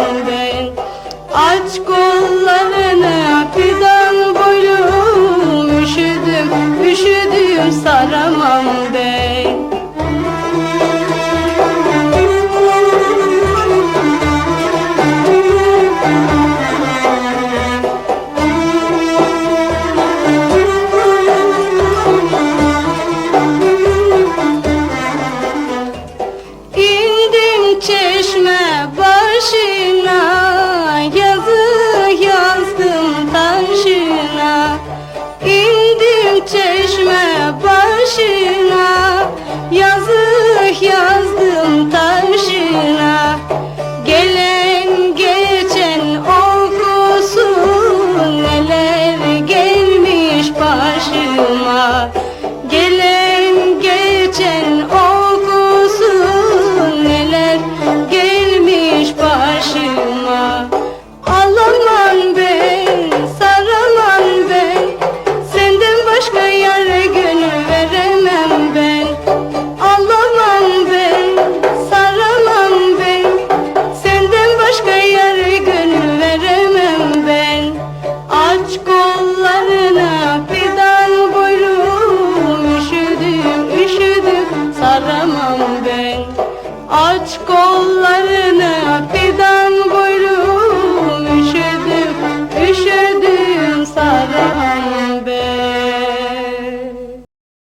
Ben Aç kollarını fidan boylum Üşüdüm, üşüdüm saramam ben hears